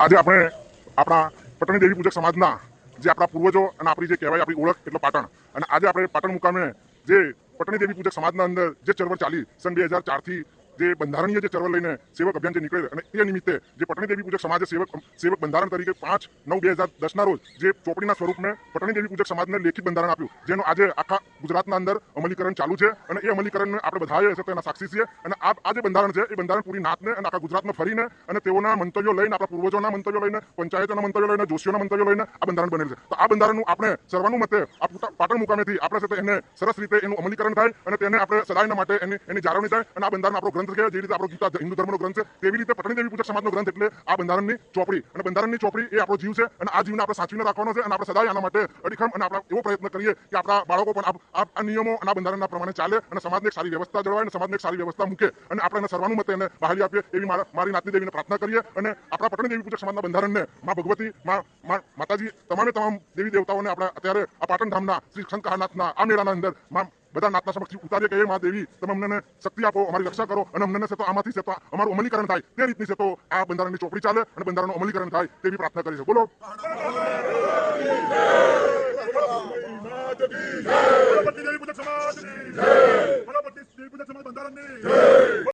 આજે આપણે આપણા પટણી દેવી પૂજક સમાજના જે આપણા પૂર્વજો અને આપણી જે કહેવાય આપણી ઓળખ એટલે પાટણ, અને આજે આપણે પાટણ મુકામે જે પટણી દેવી પૂજક સમાજના અંદર જે ચળવળ ચાલી, સન બે હજાર ચારથી જે બંધારણીય જે ચળવળ લઈને સેવક અભિયાન જે નીકળે અને એ નિમિત્તે જે પટણી દેવી પૂજક સમાજે સેવક સેવક બંધારણ તરીકે પાંચ નવ બે હજાર દસના રોજ જે ચોપડીના સ્વરૂપને પટણી દેવી પૂજક સમાજને લેખિત બંધારણ આપ્યું, જેનું આજે આખા ગુજરાતના અંદર અમલીકરણ ચાલુ છે અને એ અમલીકરણને આપણે બધાએ હશે તેના સાક્ષી છીએ અને આ જે બંધારણ છે એ બંધારણ પૂરી નાતને અને આખા ગુજરાતમાં ફરીને અને તેઓના મંતવ્યો લઈને, આપણા પૂર્વજોના મંતવ્યો લઈને, પંચાયતોના મંતવ્યો લઈને, જોશીઓના મંતવ્યો લઈને આ બંધારણ બનેલું છે. તો આ બંધારણનું આપણે સર્વાનુમતે આ પાટણ મુકામેથી આપણે છે એને સરસ રીતે એનું અમલીકરણ થાય અને તેને આપણે સદાયના માટે એની એની જાળવણી થાય અને આ બંધારણ આપણો ગ્રંથ છે જે રીતે આપણો ગીતા હિન્દુ ધર્મનો ગ્રંથ તેવી રીતે પટણી દેવી પૂજક સમાજનો ગ્રંથ એટલે આ બંધારણની ચોપડી. અને બંધારણની ચોપડી એ આપણો જીવ છે, અને આ જીવને આપણે સાચવીને રાખવાનો છે, અને આપણે સદાય આના માટે અડીખમ અને આપણે એવો પ્રયત્ન કરીએ કે આપણા બાળકો પણ આ- નિયમો અને આ બંધારણના પ્રમાણે ચાલે, અને સમાજને સારી વ્યવસ્થા જળવાય, અને સમાજને સારી વ્યવસ્થા મૂકે, અને આપણે એને સર્વાનુમતે એને બહાલી આપીએ, એવી મારા- નાતની દેવીને પ્રાર્થના કરીએ, અને આપણા પટણી દેવી પૂજક સમાજના બંધારણને માં ભગવતી માતાજી, તમામે તમામ દેવી દેવતાઓને આપણે અત્યારે આ પાટણ ધામના શ્રી શંકરનાથના આ મેળાના અંદરમાં બધા નાતના સમક્ષ ઉતારીએ કે એ માં દેવી તમે અમને શક્તિ આપો અમારી રક્ષા કરો અને અમને તો આમાંથી છે તો અમારું અમલીકરણ થાય તે રીતની છે તો આ બંધારણની ચોપડી ચાલે અને બંધારણનું અમલીકરણ થાય તેવી પ્રાર્થના કરી છે બોલો સમાજ